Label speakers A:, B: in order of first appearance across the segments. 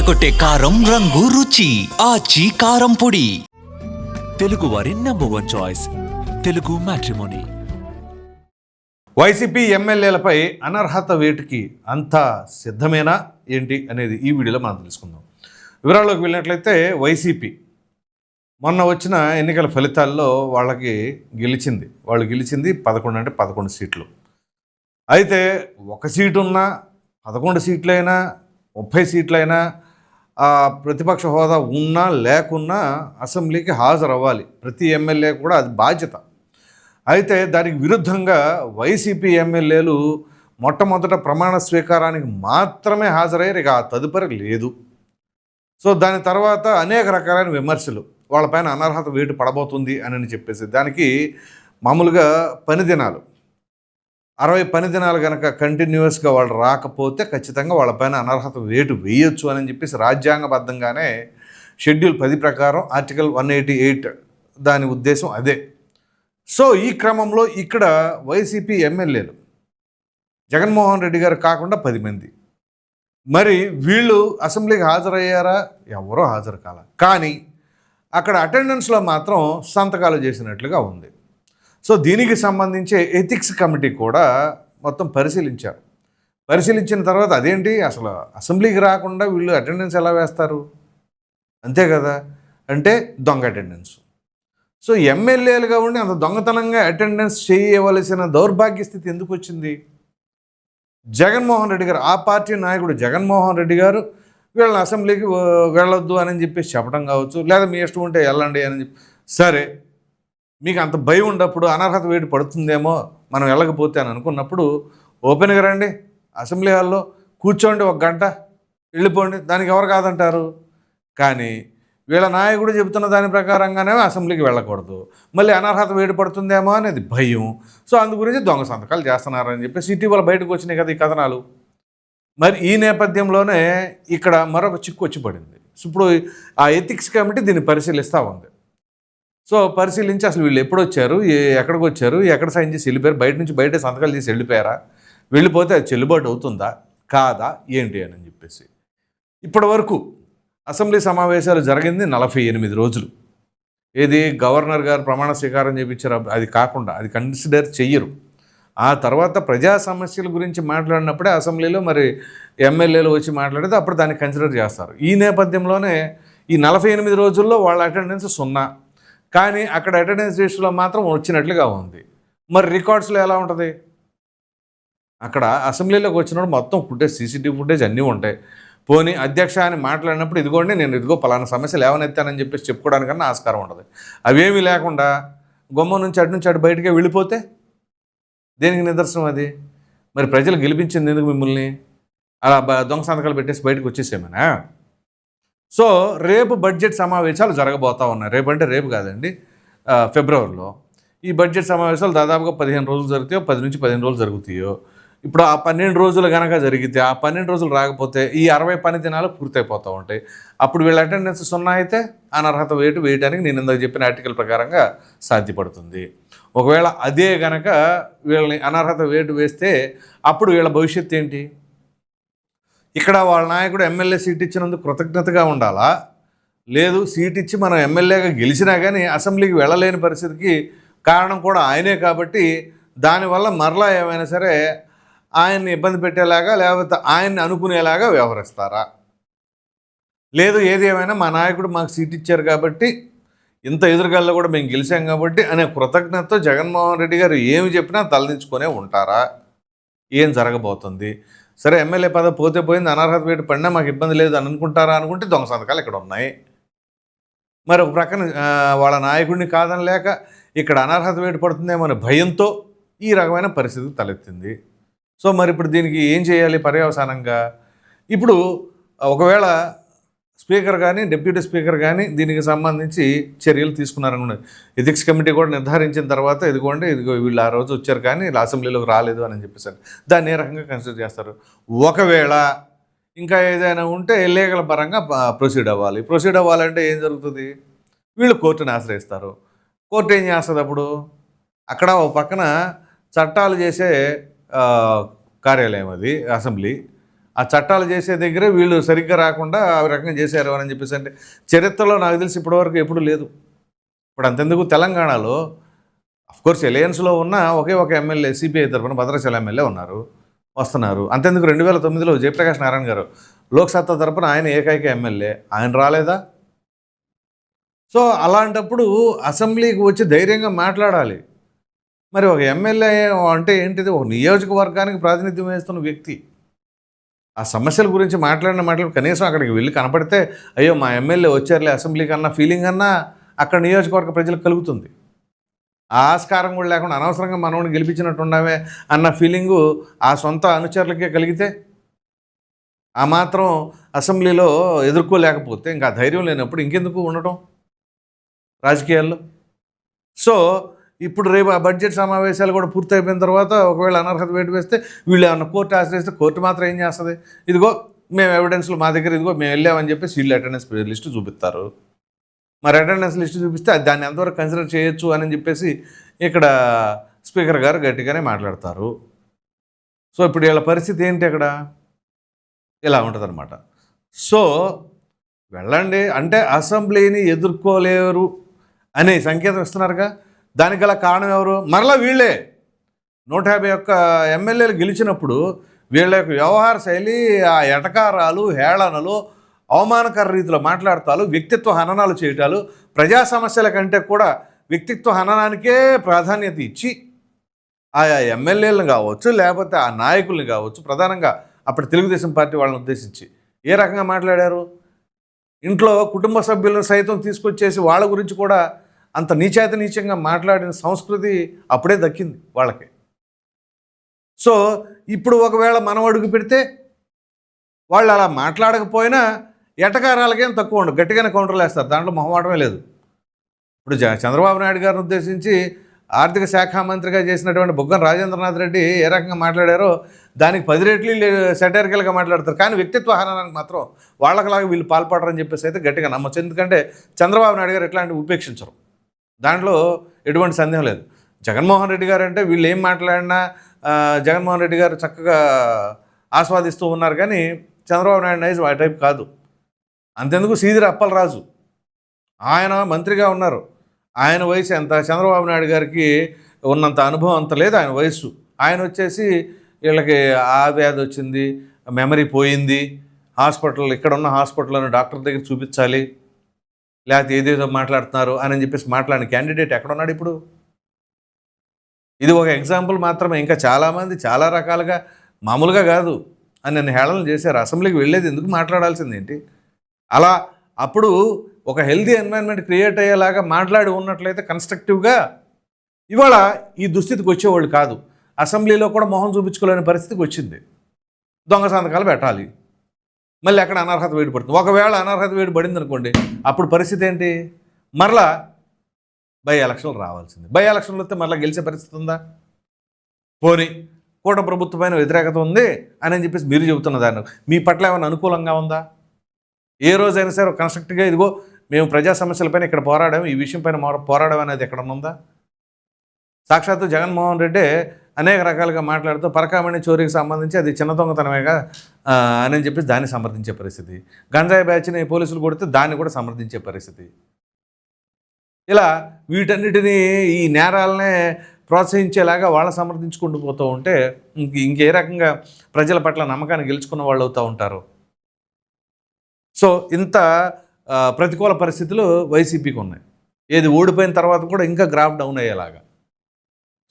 A: అదరకొట్టే కారం రంగు రుచి. ఆచి కారం పొడి.
B: తెలుగువారి number one choice Telugu matrimony
C: YCP ఎమ్మెల్యేలపై అనర్హత వేటుకి అంతా సిద్ధమేనా ఏంటి అనేది ఈ వీడియోలో మనం తెలుసుకుందాం. వివరాల్లోకి వెళ్ళినట్లయితే వైసీపీ మొన్న వచ్చిన ఎన్నికల ఫలితాల్లో వాళ్ళకి గెలిచింది. వాళ్ళు గెలిచింది పదకొండు అంటే పదకొండు సీట్లు. అయితే ఒక సీటు ఉన్నా పదకొండు సీట్లైనా ముప్పై సీట్లైనా ప్రతిపక్ష హోదా ఉన్నా లేకున్నా అసెంబ్లీకి హాజరవ్వాలి. ప్రతి ఎమ్మెల్యే కూడా అది బాధ్యత. అయితే దానికి విరుద్ధంగా వైసీపీ ఎమ్మెల్యేలు మొట్టమొదట ప్రమాణ స్వీకారానికి మాత్రమే హాజరయ్యారు. ఇక ఆ తదుపరి లేదు. సో దాని తర్వాత అనేక రకాలైన విమర్శలు. వాళ్ళపైన అనర్హత వేటు పడబోతుంది అని చెప్పేసి దానికి మామూలుగా పని దినాలు అరవై పని దినాలు కనుక కంటిన్యూస్గా వాళ్ళు రాకపోతే ఖచ్చితంగా వాళ్ళపైన అనర్హత వేటు వేయొచ్చు అని చెప్పేసి రాజ్యాంగబద్ధంగానే షెడ్యూల్ పది ప్రకారం ఆర్టికల్ వన్ ఎయిటీ ఎయిట్ దాని ఉద్దేశం అదే. సో ఈ క్రమంలో ఇక్కడ వైసీపీ ఎమ్మెల్యేలు జగన్మోహన్ రెడ్డి గారు కాకుండా పది మంది. మరి వీళ్ళు అసెంబ్లీకి హాజరయ్యారా? ఎవరో హాజరు కాల. కానీ అక్కడ అటెండెన్స్లో మాత్రం సంతకాలు చేసినట్లుగా ఉంది. సో దీనికి సంబంధించి ఎథిక్స్ కమిటీ కూడా మొత్తం పరిశీలించారు. పరిశీలించిన తర్వాత అదేంటి? అసలు అసెంబ్లీకి రాకుండా వీళ్ళు అటెండెన్స్ ఎలా వేస్తారు? అంతే కదా? అంటే దొంగ అటెండెన్స్. సో ఎమ్మెల్యేలుగా ఉండి అంత దొంగతనంగా అటెండెన్స్ చేయవలసిన దౌర్భాగ్య స్థితి ఎందుకు వచ్చింది? జగన్మోహన్ రెడ్డి గారు ఆ పార్టీ నాయకుడు జగన్మోహన్ రెడ్డి గారు వీళ్ళని అసెంబ్లీకి వెళ్ళొద్దు అని చెప్పేసి చెప్పడం కావచ్చు లేదా మీ ఇష్టం ఉంటే వెళ్ళండి అని చెప్పి సరే మీకు అంత భయం ఉన్నప్పుడు అనర్హత వేడి పడుతుందేమో మనం వెళ్ళకపోతే అని అనుకున్నప్పుడు ఓపెన్గా రండి. అసెంబ్లీ హాల్లో కూర్చోండి ఒక గంట వెళ్ళిపోండి. దానికి ఎవరు కాదంటారు? కానీ వీళ్ళ నాయకుడు చెబుతున్న దాని ప్రకారంగానే అసెంబ్లీకి వెళ్ళకూడదు. మళ్ళీ అనర్హత వేడి పడుతుందేమో అనేది భయం. సో అందు గురించి దొంగ సంతకాలు చేస్తున్నారని చెప్పేసి ఇటీవల బయటకు వచ్చినాయి కదా ఈ కథనాలు. మరి ఈ నేపథ్యంలోనే ఇక్కడ మరొక చిక్కు వచ్చి పడింది. ఇప్పుడు ఆ ఎథిక్స్ కమిటీ దీన్ని పరిశీలిస్తూ ఉంది. సో పరిశీలించి అసలు వీళ్ళు ఎప్పుడు వచ్చారు? ఎక్కడికి వచ్చారు? ఎక్కడ సైన్ చేసి వెళ్ళిపోయారు? బయట నుంచి బయట సంతకాలు చేసి వెళ్ళిపోయారా? వెళ్ళిపోతే అది చెల్లుబాటు అవుతుందా? కాదా? ఏంటి అని చెప్పేసి. ఇప్పటి వరకు అసెంబ్లీ సమావేశాలు జరిగింది నలభై ఎనిమిది రోజులు. ఏది గవర్నర్ గారు ప్రమాణ స్వీకారం చేయించారు అది కాకుండా అది కన్సిడర్ చెయ్యరు. ఆ తర్వాత ప్రజా సమస్యల గురించి మాట్లాడినప్పుడే అసెంబ్లీలో మరి ఎమ్మెల్యేలు వచ్చి మాట్లాడితే అప్పుడు దాన్ని కన్సిడర్ చేస్తారు. ఈ నేపథ్యంలోనే ఈ నలభై ఎనిమిది రోజుల్లో వాళ్ళ అటెండెన్స్ సున్నా. కానీ అక్కడ అటెండెన్స్ లిస్టులో మాత్రం వచ్చినట్లుగా ఉంది. మరి రికార్డ్స్లో ఎలా ఉంటుంది? అక్కడ అసెంబ్లీలోకి వచ్చినప్పుడు మొత్తం ఫుటేజ్ సీసీటీవీ ఫుటేజ్ అన్నీ ఉంటాయి. పోనీ అధ్యక్ష అని మాట్లాడినప్పుడు ఇదిగోండి నేను ఇదిగో పలానా సమస్య లేవనెత్తానని చెప్పేసి చెప్పుకోవడానికన్నా ఆస్కారం ఉంటుంది. అవేమీ లేకుండా గుమ్మ నుంచి అటు నుంచి అటు బయటికే వెళ్ళిపోతే దేనికి నిదర్శనం అది? మరి ప్రజలు గెలిపించింది ఎందుకు మిమ్మల్ని? అలా దొంగ సంతకాలు పెట్టేసి బయటకు వచ్చేసేమనా? సో రేపు బడ్జెట్ సమావేశాలు జరగబోతా ఉన్నాయి. రేపు అంటే రేపు కాదండి. ఫిబ్రవరిలో. ఈ బడ్జెట్ సమావేశాలు దాదాపుగా పదిహేను రోజులు జరుగుతాయో పది నుంచి పదిహేను రోజులు జరుగుతాయో. ఇప్పుడు ఆ పన్నెండు రోజులు కనుక జరిగితే ఆ పన్నెండు రోజులు రాకపోతే ఈ అరవై పని దినాలు పూర్తయిపోతూ ఉంటాయి. అప్పుడు వీళ్ళ అటెండెన్స్ సున్నా అయితే అనర్హత వేటు వేయడానికి నేను ఇందాక చెప్పిన ఆర్టికల్ ప్రకారంగా సాధ్యపడుతుంది. ఒకవేళ అదే గనక వీళ్ళని అనర్హత వేటు వేస్తే అప్పుడు వీళ్ళ భవిష్యత్తు ఏంటి? ఇక్కడ వాళ్ళ నాయకుడు ఎమ్మెల్యే సీట్ ఇచ్చినందుకు కృతజ్ఞతగా ఉండాలా? లేదు సీట్ ఇచ్చి మనం ఎమ్మెల్యేగా గెలిచినా కానీ అసెంబ్లీకి వెళ్ళలేని పరిస్థితికి కారణం కూడా ఆయనే కాబట్టి దానివల్ల మరలా ఏమైనా సరే ఆయన్ని ఇబ్బంది పెట్టేలాగా లేకపోతే ఆయన్ని అనుకునేలాగా వ్యవహరిస్తారా? లేదు ఏది ఏమైనా మా నాయకుడు మాకు సీట్ ఇచ్చారు కాబట్టి ఇంత ఎదురుగాల్లో కూడా మేము గెలిచాం కాబట్టి అనే కృతజ్ఞతతో జగన్మోహన్ రెడ్డి గారు ఏమి చెప్పినా తలదించుకునే ఉంటారా? ఏం జరగబోతుంది? సరే ఎమ్మెల్యే పదవి పోతే పోయింది అనర్హత వేటు పడినా మాకు ఇబ్బంది లేదు అని అనుకుంటారా అనుకుంటే దొంగ సంతకాలు ఇక్కడ ఉన్నాయి. మరి ఒక ప్రక్కన వాళ్ళ నాయకుడిని కాదని లేక ఇక్కడ అనర్హత వేటు పడుతుందేమో భయంతో ఈ రకమైన పరిస్థితి తలెత్తింది. సో మరి ఇప్పుడు దీనికి ఏం చేయాలి పర్యవసానంగా? ఇప్పుడు ఒకవేళ స్పీకర్ కానీ డిప్యూటీ స్పీకర్ కానీ దీనికి సంబంధించి చర్యలు తీసుకున్నారనుకున్నది ఎథిక్స్ కమిటీ కూడా నిర్ధారించిన తర్వాత ఇదిగోండి ఇదిగో వీళ్ళు ఆ రోజు వచ్చారు కానీ వీళ్ళు అసెంబ్లీలోకి రాలేదు అని చెప్పేసారు. దాన్ని ఏ రకంగా కన్సిడర్ చేస్తారు? ఒకవేళ ఇంకా ఏదైనా ఉంటే లీగల్ పరంగా ప్రొసీడ్ అవ్వాలి. ప్రొసీడ్ అవ్వాలంటే ఏం జరుగుతుంది? వీళ్ళు కోర్టుని ఆశ్రయిస్తారు. కోర్టు ఏం చేస్తుంది అప్పుడు? అక్కడ ఒక పక్కన చట్టాలు చేసే కార్యాలయం అది అసెంబ్లీ. ఆ చట్టాలు చేసే దగ్గరే వీళ్ళు సరిగ్గా రాకుండా ఆ రకంగా చేశారు అని చెప్పేసి అంటే చరిత్రలో నాకు తెలిసి ఇప్పటివరకు ఎప్పుడు లేదు. ఇప్పుడు అంతెందుకు తెలంగాణలో అఫ్కోర్స్ ఎలయన్స్లో ఉన్న ఒకే ఒక ఎమ్మెల్యే సిపిఐ తరఫున భద్రాచల ఎమ్మెల్యే ఉన్నారు వస్తున్నారు. అంతెందుకు రెండు వేల తొమ్మిదిలో జయప్రకాష్ నారాయణ గారు లోక్సత్తా తరపున ఆయన ఏకైక ఎమ్మెల్యే. ఆయన రాలేదా? సో అలాంటప్పుడు అసెంబ్లీకి వచ్చి ధైర్యంగా మాట్లాడాలి. మరి ఒక ఎమ్మెల్యే అంటే ఏంటిది? ఒక నియోజకవర్గానికి ప్రాతినిధ్యం వేస్తున్న వ్యక్తి. ఆ సమస్యల గురించి మాట్లాడిన మాటలు కనీసం అక్కడికి వెళ్ళి కనపడితే అయ్యో మా ఎమ్మెల్యే వచ్చారులే అసెంబ్లీకి అన్న ఫీలింగ్ అన్నా అక్కడ నియోజకవర్గ ప్రజలకు కలుగుతుంది. ఆ ఆస్కారం కూడా లేకుండా అనవసరంగా మనవుని గెలిపించినట్టు ఉన్నామే అన్న ఫీలింగు ఆ సొంత అనుచరులకే కలిగితే ఆ మాత్రం అసెంబ్లీలో ఎదుర్కోలేకపోతే ఇంకా ఆ ధైర్యం లేనప్పుడు ఇంకెందుకు ఉండటం రాజకీయాల్లో? సో ఇప్పుడు రేపు ఆ బడ్జెట్ సమావేశాలు కూడా పూర్తయిపోయిన తర్వాత ఒకవేళ అనర్హత వేటు వేస్తే వీళ్ళు ఏమన్నా కోర్టు ఆశ్రయిస్తే కోర్టు మాత్రం ఏం చేస్తుంది? ఇదిగో మేము ఎవిడెన్స్లు మా దగ్గర ఇదిగో మేము వెళ్ళామని చెప్పేసి వీళ్ళు అటెండెన్స్ లిస్టు చూపిస్తారు. మరి అటెండెన్స్ లిస్ట్ చూపిస్తే అది దాన్ని ఎంతవరకు కన్సిడర్ చేయొచ్చు అని చెప్పేసి ఇక్కడ స్పీకర్ గారు గట్టిగానే మాట్లాడతారు. సో ఇప్పుడు వీళ్ళ పరిస్థితి ఏంటి అక్కడ? ఇలా ఉంటుందన్నమాట. సో వెళ్ళండి. అంటే అసెంబ్లీని ఎదుర్కోలేరు అనే సంకేతం ఇస్తున్నారుగా. దానికి గల కారణం ఎవరు? మరలా వీళ్ళే. నూట యాభై ఒక్క ఎమ్మెల్యేలు గెలిచినప్పుడు వీళ్ళ యొక్క వ్యవహార శైలి ఆ ఎటకారాలు హేళనలు అవమానకర రీతిలో మాట్లాడతాలు వ్యక్తిత్వ హననాలు చేయటాలు ప్రజా సమస్యల కంటే కూడా వ్యక్తిత్వ హననానికే ప్రాధాన్యత ఇచ్చి ఆయా ఎమ్మెల్యేలను కావచ్చు లేకపోతే ఆ నాయకుల్ని కావచ్చు ప్రధానంగా అప్పుడు తెలుగుదేశం పార్టీ వాళ్ళని ఉద్దేశించి ఏ రకంగా మాట్లాడారు? ఇంట్లో కుటుంబ సభ్యులను సైతం తీసుకొచ్చేసి వాళ్ళ గురించి కూడా అంత నీచాత నీచంగా మాట్లాడిన సంస్కృతి అప్పుడే దక్కింది వాళ్ళకి. సో ఇప్పుడు ఒకవేళ మనం అడుగు పెడితే వాళ్ళు అలా మాట్లాడకపోయినా ఎటకారాలకేం తక్కువ ఉండదు గట్టిగానే కౌంటర్లు వేస్తారు దాంట్లో మొహమాటమే లేదు. ఇప్పుడు జ- చంద్రబాబు నాయుడు గారిని ఉద్దేశించి ఆర్థిక శాఖ మంత్రిగా చేసినటువంటి బుగ్గన రాజేంద్రనాథ్ రెడ్డి ఏ రకంగా మాట్లాడారో దానికి పది రెట్లు సెటరికల్గా మాట్లాడతారు. కానీ వ్యక్తిత్వ హననానికి మాత్రం వాళ్ళకలాగా వీళ్ళు పాల్పడరని చెప్పేసి అయితే గట్టిగా నమ్మచ్చు. ఎందుకంటే చంద్రబాబు నాయుడు గారు ఎట్లాంటివి ఉపేక్షించరు. దాంట్లో ఎటువంటి సందేహం లేదు. జగన్మోహన్ రెడ్డి గారు అంటే వీళ్ళు ఏం మాట్లాడినా జగన్మోహన్ రెడ్డి గారు చక్కగా ఆస్వాదిస్తూ ఉన్నారు కానీ చంద్రబాబు నాయుడు నైజ్ ఆ టైప్ కాదు. అంతెందుకు సీదిరి అప్పలరాజు ఆయన మంత్రిగా ఉన్నారు. ఆయన వయసు ఎంత? చంద్రబాబు నాయుడు గారికి ఉన్నంత అనుభవం అంత లేదు ఆయన వయసు ఆయన వచ్చేసి వీళ్ళకి ఆ వ్యాధి వచ్చింది మెమరీ పోయింది. హాస్పిటల్ ఇక్కడ ఉన్న హాస్పిటల్లోని డాక్టర్ దగ్గర చూపించాలి. లేకపోతే ఏదేదో మాట్లాడుతున్నారు అని చెప్పేసి మాట్లాడిన క్యాండిడేట్ ఎక్కడ ఉన్నాడు ఇప్పుడు? ఇది ఒక ఎగ్జాంపుల్ మాత్రమే. ఇంకా చాలామంది చాలా రకాలుగా మామూలుగా కాదు. అని నన్ను హేళన చేశారు. అసెంబ్లీకి వెళ్ళేది ఎందుకు మాట్లాడాల్సింది ఏంటి? అలా అప్పుడు ఒక హెల్దీ ఎన్వైరన్మెంట్ క్రియేట్ అయ్యేలాగా మాట్లాడి ఉన్నట్లయితే కన్స్ట్రక్టివ్గా ఇవాళ ఈ దుస్థితికి వచ్చేవాళ్ళు కాదు. అసెంబ్లీలో కూడా మొహం చూపించుకోలేని పరిస్థితికి వచ్చింది. దొంగ సంతకాలు పెట్టాలి. మళ్ళీ అక్కడ అనర్హత వేడి పడుతుంది ఒకవేళ అనర్హత వేడి పడింది అనుకోండి అప్పుడు పరిస్థితి ఏంటి? మరలా బై ఎలక్షన్లు రావాల్సింది. బై ఎలక్షన్లు వస్తే మరలా గెలిచే పరిస్థితి ఉందా? పోనీ కూట ప్రభుత్వమైన వ్యతిరేకత ఉంది అని చెప్పేసి మీరు చెబుతున్న దాన్ని. మీ పట్ల ఏమైనా అనుకూలంగా ఉందా? ఏ రోజైనా సరే కన్స్ట్రక్ట్గా ఇదిగో మేము ప్రజా సమస్యలపైన ఇక్కడ పోరాడాము ఈ విషయం పైన మోర- పోరాడడం అనేది ఎక్కడ ఉందా? సాక్షాత్తు జగన్మోహన్ రెడ్డి అనేక రకాలుగా మాట్లాడుతూ పరకామణి చోరీకి సంబంధించి అది చిన్న దొంగతనమేగా అని చెప్పేసి దాన్ని సమర్థించే పరిస్థితి. గంజాయి బ్యాచ్ని పోలీసులు కొడితే దాన్ని కూడా సమర్థించే పరిస్థితి. ఇలా వీటన్నిటినీ ఈ నేరాలనే ప్రోత్సహించేలాగా వాళ్ళ సమర్థించుకుంటూ పోతూ ఉంటే ఇంక ఇంకే రకంగా ప్రజల పట్ల నమ్మకాన్ని గెలుచుకున్న వాళ్ళు అవుతూ ఉంటారు. సో ఇంత ప్రతికూల పరిస్థితులు వైసీపీకి ఉన్నాయి. ఏది ఓడిపోయిన తర్వాత కూడా ఇంకా గ్రాఫ్ డౌన్ అయ్యేలాగా.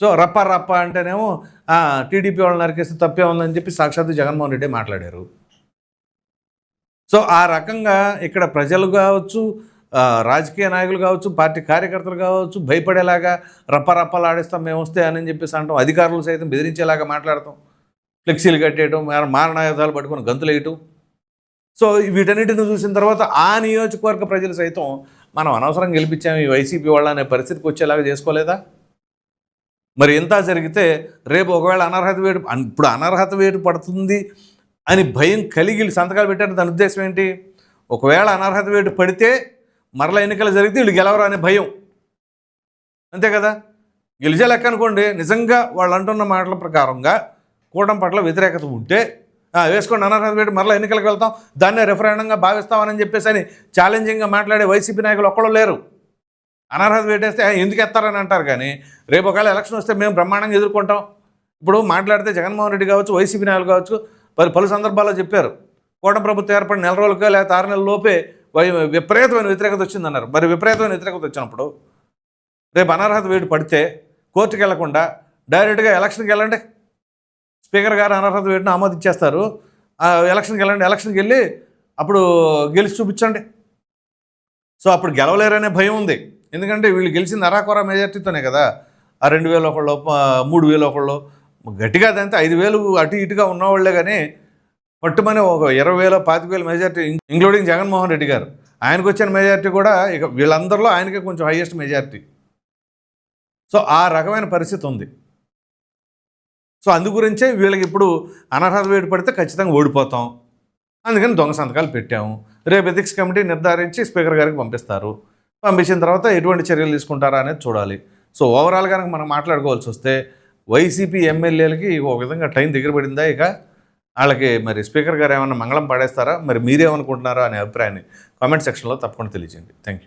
C: సో రప్ప రప్ప అంటేనేమో టీడీపీ వాళ్ళు నరికేస్తే తప్పే ఉందని చెప్పి సాక్షాత్ జగన్మోహన్ రెడ్డి మాట్లాడారు. సో ఆ రకంగా ఇక్కడ ప్రజలు కావచ్చు రాజకీయ నాయకులు కావచ్చు పార్టీ కార్యకర్తలు కావచ్చు భయపడేలాగా రప్ప ఆడిస్తాం మేము వస్తే అని చెప్పేసి అంటాం అధికారులు సైతం బెదిరించేలాగా మాట్లాడతాం. ఫ్లెక్సీలు కట్టేయటం మారణాయుధాలు పట్టుకొని గంతులు వేయటం. సో వీటన్నిటిని చూసిన తర్వాత ఆ నియోజకవర్గ ప్రజలు సైతం మనం అనవసరం గెలిపించాము ఈ వైసీపీ వాళ్ళ అనే పరిస్థితికి వచ్చేలాగా చేసుకోలేదా? మరి ఇంత జరిగితే రేపు ఒకవేళ అనర్హత వేటు ఇప్పుడు అనర్హత వేటు పడుతుంది అని భయం కలిగి వీళ్ళు సంతకాలు పెట్టారు. దాని ఉద్దేశం ఏంటి? ఒకవేళ అనర్హత వేటు పడితే మరలా ఎన్నికలు జరిగితే వీళ్ళు గెలవరు అనే భయం. అంతే కదా? గెలిచే లెక్క అనుకోండి. నిజంగా వాళ్ళు అంటున్న మాటల ప్రకారంగా కూటమి పట్ల వ్యతిరేకత ఉంటే వేసుకోండి అనర్హత వేటు మరలా ఎన్నికలకు వెళ్తాం. దాన్నే రిఫరెండంగా భావిస్తామని చెప్పేసి అని ఛాలెంజింగ్గా మాట్లాడే వైసీపీ నాయకులు ఒక్కళ్ళు లేరు. అనర్హత పెట్టేస్తే ఎందుకు ఎత్తారని అంటారు కానీ రేపు ఒకవేళ ఎలక్షన్ వస్తే మేము బ్రహ్మాండంగా ఎదుర్కొంటాం. ఇప్పుడు మాట్లాడితే జగన్మోహన్ రెడ్డి కావచ్చు వైసీపీ నాయకులు కావచ్చు పలు పలు సందర్భాల్లో చెప్పారు. కూటమి ప్రభుత్వం ఏర్పడిన నెల రోజులుగా లేకపోతే ఆరు నెలల లోపే వై- విపరీతమైన వ్యతిరేకత వచ్చిందన్నారు. మరి విపరీతమైన వ్యతిరేకత వచ్చినప్పుడు రేపు అనర్హత వేటు పడితే కోర్టుకు వెళ్ళకుండా డైరెక్ట్గా ఎలక్షన్కి వెళ్ళండి. స్పీకర్ గారు అనర్హత వేటును ఆమోదించేస్తారు. ఆ ఎలక్షన్కి వెళ్ళండి ఎలక్షన్కి వెళ్ళి అప్పుడు గెలిచి చూపించండి. సో అప్పుడు గెలవలేరనే భయం ఉంది. ఎందుకంటే వీళ్ళు గెలిచింది అరాకొర మెజార్టీతోనే కదా. ఆ రెండు వేలు ఒకళ్ళు మూడు వేలు ఒకళ్ళు. గట్టిగా అదంతా ఐదు వేలు అటు ఇటుగా ఉన్నవాళ్ళే కానీ పట్టుమని ఒక ఇరవై వేల పాతిక వేల మెజార్టీ ఇంక్లూడింగ్ జగన్మోహన్ రెడ్డి గారు. ఆయనకు వచ్చిన మెజార్టీ కూడా ఇక వీళ్ళందరిలో ఆయనకే కొంచెం హైయెస్ట్ మెజార్టీ సో ఆ రకమైన పరిస్థితి ఉంది. సో అందు గురించే వీళ్ళకి ఇప్పుడు అనర్హత వేడి పడితే ఖచ్చితంగా ఓడిపోతాం. అందుకని దొంగ సంతకాలు పెట్టాము. రేపు ఎథిక్స్ కమిటీ నిర్ధారించి స్పీకర్ గారికి పంపిస్తారు. పంపించిన తర్వాత ఎటువంటి చర్యలు తీసుకుంటారా అనేది చూడాలి. సో ఓవరాల్ కనుక మనం మాట్లాడుకోవాల్సి వస్తే వైసీపీ ఎమ్మెల్యేలకి ఒక విధంగా టైం దగ్గర పడిందా ఇక? వాళ్ళకి మరి స్పీకర్ గారు ఏమైనా మంగళం పాడేస్తారా? మరి మీరేమనుకుంటున్నారా అనే అభిప్రాయాన్ని కామెంట్ సెక్షన్లో తప్పకుండా తెలియజేయండి. Thank you